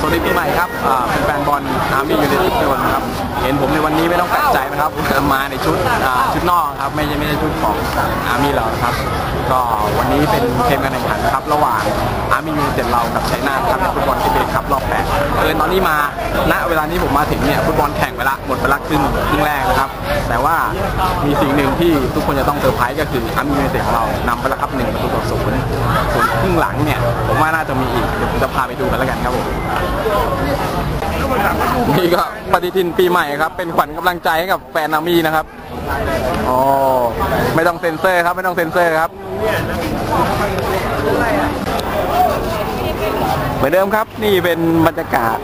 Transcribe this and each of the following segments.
สวัสดีปีใหม่ครับเป็นแฟนบอลอาร์มี่ยูไนเต็ดทุกคนครับเห็นผมในวันนี้ไม่ต้องแปลกใจนะครับมาในชุดชุดนอกครับไม่ใช่ไม่ใช่ชุดของอาร์มี่เราครับ ก็วันนี้เป็นเกมการแข่งขันครับ ระหว่างอาร์มี่ยูไนเต็ดเรากับชัยนาทครับฟุตบอลทีเบครับรอบแปดเออตอนนี้มาณเวลานี้ผมมาถึงเนี่ยฟุตบอลแข่งไปละหมดไปละครึ่งครึ่งแรกนะครับ แต่ว่ามีสิ่งหนึ่งที่ทุกคนจะต้องเซอร์ไพรส์ก็คืออาร์มี่ยูไนเต็ดของเรานำไปล้วครับหนึ่งประตูต่อศูนย์ ครึ่งหลังเนี่ย ผมว่าน่าจะมีอีกเดี๋ยวผมจะพาไปดูกันแล้วกันครับผมนี่ก็ปฏิทินปีใหม่ครับ เป็นขวัญกำลังใจให้กับแฟนอามีนะครับอ๋อไม่ต้องเซ็นเซอร์ครับ ไม่ต้องเซ็นเซอร์ครับ เหมือนเดิมครับ นี่เป็นบรรยากาศ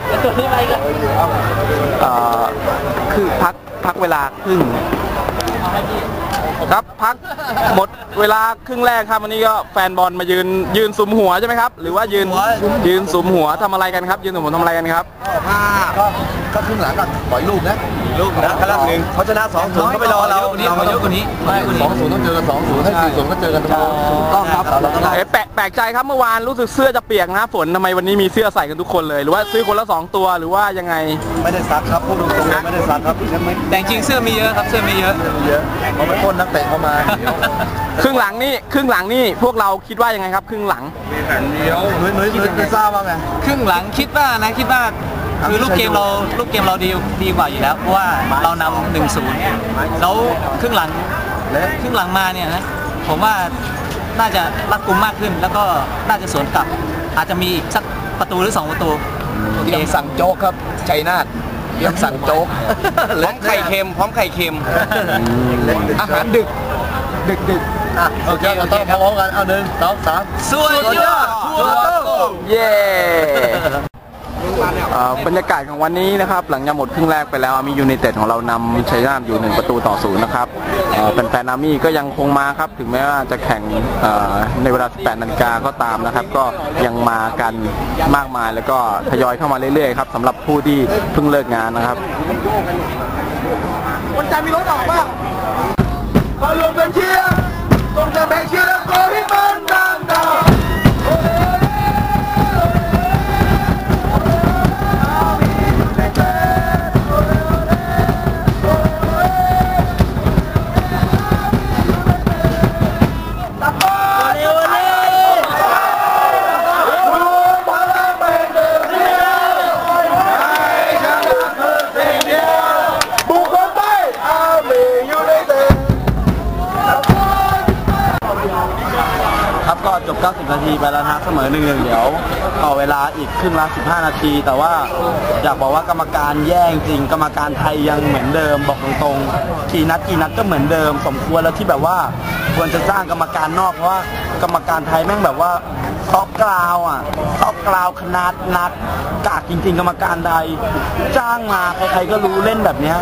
คือพักพักเวลาครึ่ง ครับพักหมดเวลาครึ่งแรกครับวันนี้ก็แฟนบอลมายืนยืนสุมหัวใช่ไหมครับ หรือว่ายืนยืนสุมหัวทำอะไรกันครับ ยืนสุมหัวทำอะไรกันครับก็ก็ครึ่งหลังก็ปล่อยลูกนะลูกนะครั้งหนึ่งเขาชนะสองศูนย์ก็ไปรอเราเรามาเยอะกว่านี้สองศูนย์ต้องเจอกันสองศูนย์ให้สี่ศูนย์ก็เจอกันตรงนู้นถูกต้องครับเราก็ได้เอ๊ะแปลกแปลกใจครับเมื่อวานรู้สึกเสื้อจะเปียกนะฝนทำไมวันนี้มีเสื้อใส่กันทุกคนเลย หรือว่าซื้อคนละสองตัวหรือว่ายังไงไม่ได้ซักครับพูดตรงๆเลยไม่ได้ซักครับยังไม่แต่จริงๆเสื้อมีเยอะครับเสื้อมีเยอะเยอะเพราะไปพ่นนักเตะเข้ามาเดี๋ยวครึ่งหลังนี่ครึ่งหลังนี่พวกเราคิดว่ายังไงครับ ครึ่งหลังนุ้ยนุ้ยนุ้ยนุ้ยทราบว่าไงครึ่งหลังคิดว่านะคิดว่าคือลูกเกมเราลูกเกมเราดีดีกว่าอยู่แล้วเพราะว่าเรานำหนึ่งศูนย์แล้วครึ่งหลังเละครึ่งหลังมาเนี่ยนะผมว่าน่าจะรัดกุมมากขึ้น แล้วก็น่าจะสวนกลับ อาจจะมีอีกสักประตูหรือสองประตูโอเตเครียมสั่งโจ๊กครับชัยนาท เตรียมสั่งโจ๊กพร้อมไข่เค็ม พร้อมไข่เค็ม อาหารดึก ดึกดึกอะโอเคเราต้องพร้อมกันเอาหนึ่งสองสามสวัสดีครับเย้เอ่อ บรรยากาศของวันนี้นะครับ หลังจากหมดครึ่งแรกไปแล้วอามียูไนเต็ดของเรานำชัยนาทอยู่หนึ่งประตูต่อศูนย์นะครับเอ่อแฟนๆอามีก็ยังคงมาครับถึงแม้ว่าจะแข่งเอ่อในเวลา 18นาฬิกาก็ตามนะครับ ก็ยังมากันมากมายแล้วก็ทยอยเข้ามาเรื่อยๆครับสำหรับผู้ที่เพิ่งเลิกงานนะครับวันจันทร์มีรถออกป่ะมารวมกันเชียร์ส่งเสียงเพลงเชียร์ ที แต่ว่าอยากบอกว่ากรรมการแย่งจริง กรรมการไทยยังเหมือนเดิม บอกตรงๆกี่นัดกี่นัดก็เหมือนเดิม สมควรแล้วที่แบบว่าควรจะจ้างกรรมการนอกเพราะว่ากรรมการไทยแม่งแบบว่าซอกกราวอะซอกกราวขนาดนัดกากจริง ๆ กรรมการไทยจ้างมาใครๆก็รู้เล่นแบบเนี้ย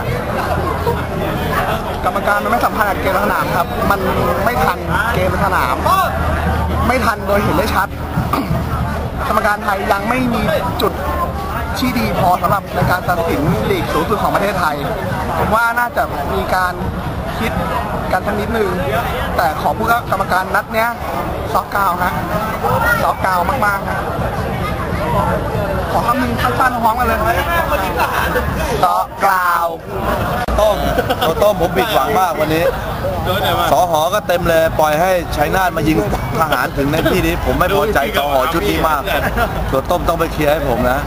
กรรมการมันไม่สัมพันธ์กับเกมสนามครับ มันไม่ทันเกมสนามไม่ทันโดยเห็นได้ชัด กรรมการไทยยังไม่มีจุด ที่ดีพอสำหรับในการตัดสินลีกสูงสุดของประเทศไทย ผมว่าน่าจะมีการคิดกันทั้งนิดนึง แต่ขอพูดว่ากรรมการนัดเนี้ยซอกกาวฮะซอกกาวมากๆฮะขอคำหนึ่งสั้นๆพร้อมกันเลยซอกกาว ต้มตัวต้มผมผิดหวังมากวันนี้ สอหอก็เต็มเลยปล่อยให้ชัยนาทมายิงทหารถึงในที่นี้ ผมไม่พอใจสอหอชุดนี้มากตัวต้มต้องไปเคลียร์ให้ผมนะ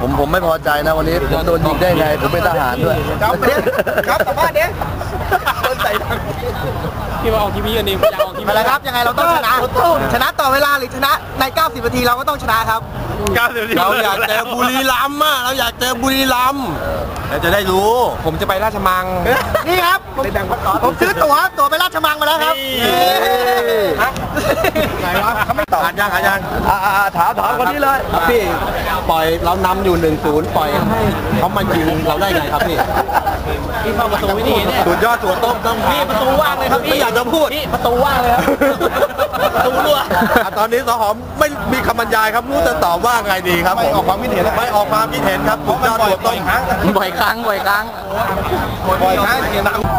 ผมผมไม่พอใจนะวันนี้ผมโดนยิงได้ไงผมเป็นทหารด้วยครับครับกลับบ้านเนี้ยที่มาออกทีวีอันนี้อยากออกทีวีอะไรครับยังไงเราต้องชนะชนะต่อเวลาหรือชนะใน 90 นาทีเราก็ต้องชนะครับ เราอยากเจอบุรีรัมย์อะเราอยากเจอบุรีรัมย์เราจะได้รู้ ผมจะไปราชมัง นี่ครับผมผมซื้อตั๋วตั๋วไปราชมังมาแล้วครับไหนวะเขาไม่ตอบหายังหายังถามถามคนนี้เลยพี่ปล่อยเรานำอยู่หนึ่งศูนย์ปล่อยให้เขามายิงเราได้ไงครับพี่ที่เข้าประตูไม่ดีเนี่ยสุดยอดตัวต้มต้องพี่ประตูว่างเลยครับพี่ไม่อยากจะพูดพี่ประตูว่างเลยครับป ระตูรั่วอะตอนนี้สหอมไม่มีคำบรรยายครับรู้จะตอบว่าไงดีครับไม่ออกความคิดเห็นไม่ออกความคิดเห็นครับสุดยอดตัวต้มบ่อยครั้งบ่อยครั้งบ่อยครั้งครับ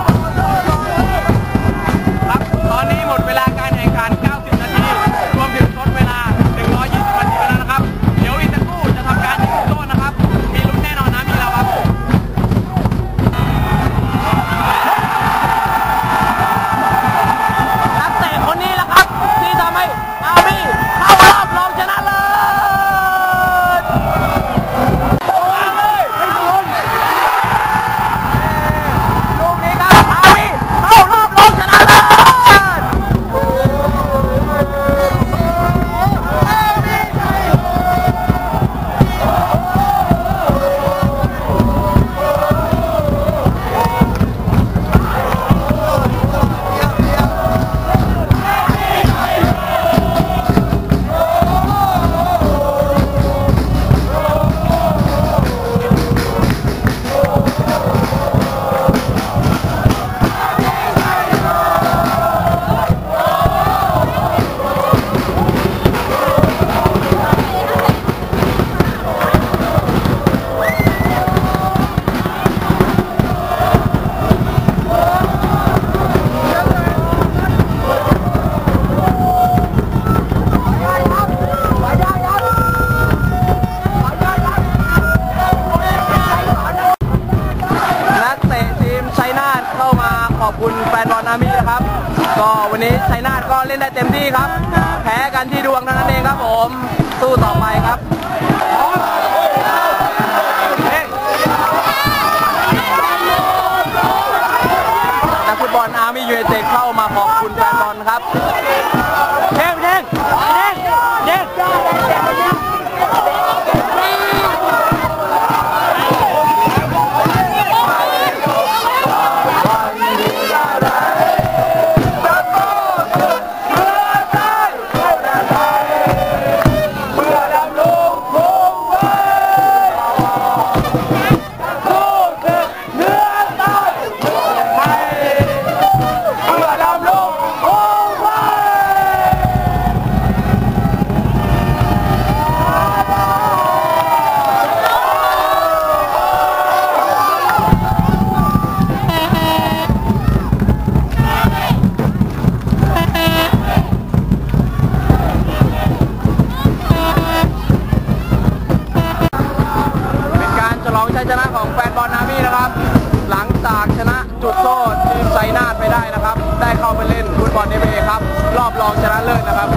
บอลเอฟเอครับ รอบรองชนะเลิศนะครับ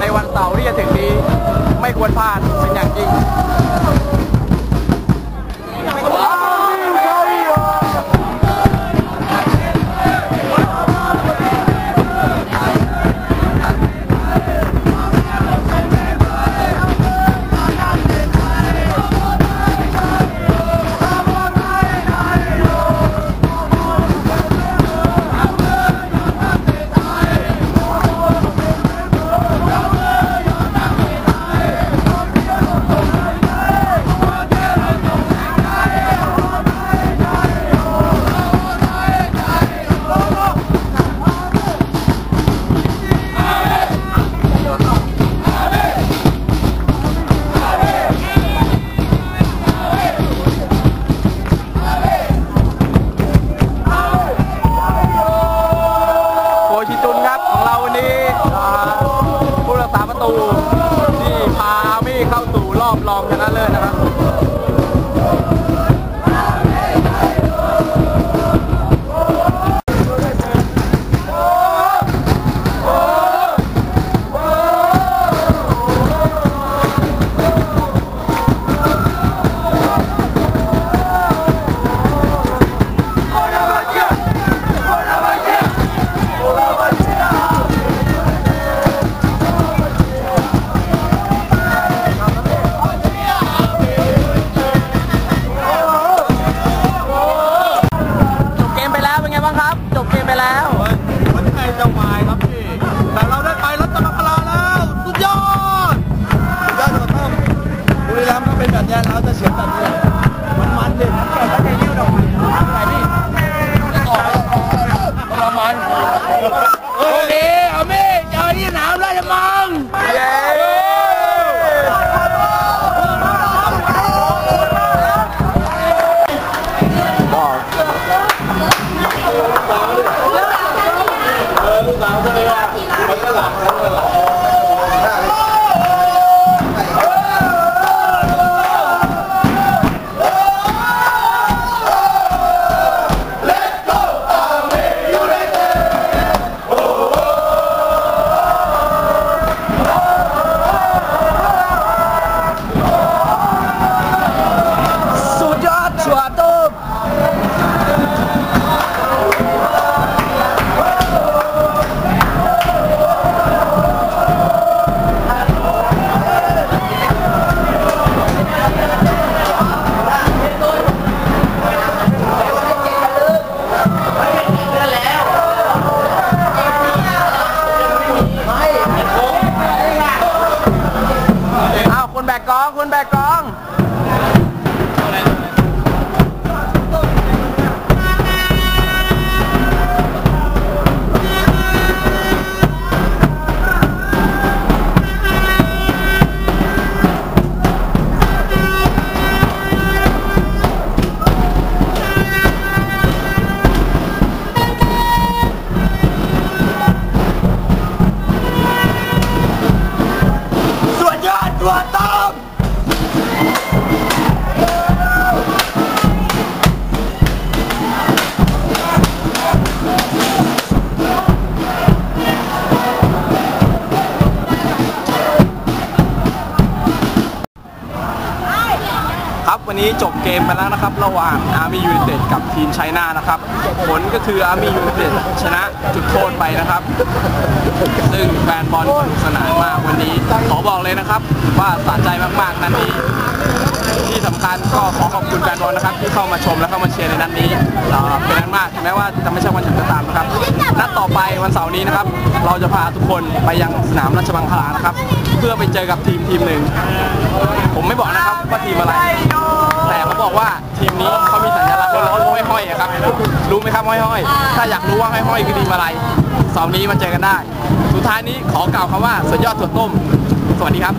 ในวันเสาร์ที่จะถึงนี้ ไม่ควรพลาดเป็นอย่างยิ่ง แบกกอง คุณแบกกอง วันนี้จบเกมไปแล้วนะครับ ระหว่างอาร์มี่ยูนเต็ดกับทีมไชน่านะครับ ผลก็คืออาร์มี่ยูนเต็ดชนะจุดโทษไปนะครับ ซึ่งแฟนบอลสนุกสนานมากวันนี้ขอบอกเลยนะครับ ว่าสะใจมากๆนัดนี้ที่สำคัญก็ขอขอบคุณแฟนบอลนะครับ ที่เข้ามาชมและเข้ามาเชียร์ในนัดนนี้เป็นนัดมากแม้ว่าจะไม่ใช่วันแข่งก็ตามนะครับนัดต่อไปวันเสาร์นี้นะครับ เราจะพาทุกคนไปยังสนามราชมังคลานะครับ เพื่อไปเจอกับทีมทีมหนึ่งผมไม่บอกนะครับว่าทีมอะไร แต่เขาบอกว่าทีมนี้เขามีสัญลักษณ์ล้อห้อยๆอะครับ รู้ไหมครับห้อยๆถ้าอยากรู้ว่าห้อยๆคือทีมอะไรเสาร์นี้มาเจอกันได้ สุดท้ายนี้ขอกล่าวคำว่าสุดยอดถั่วต้ม สวัสดีครับ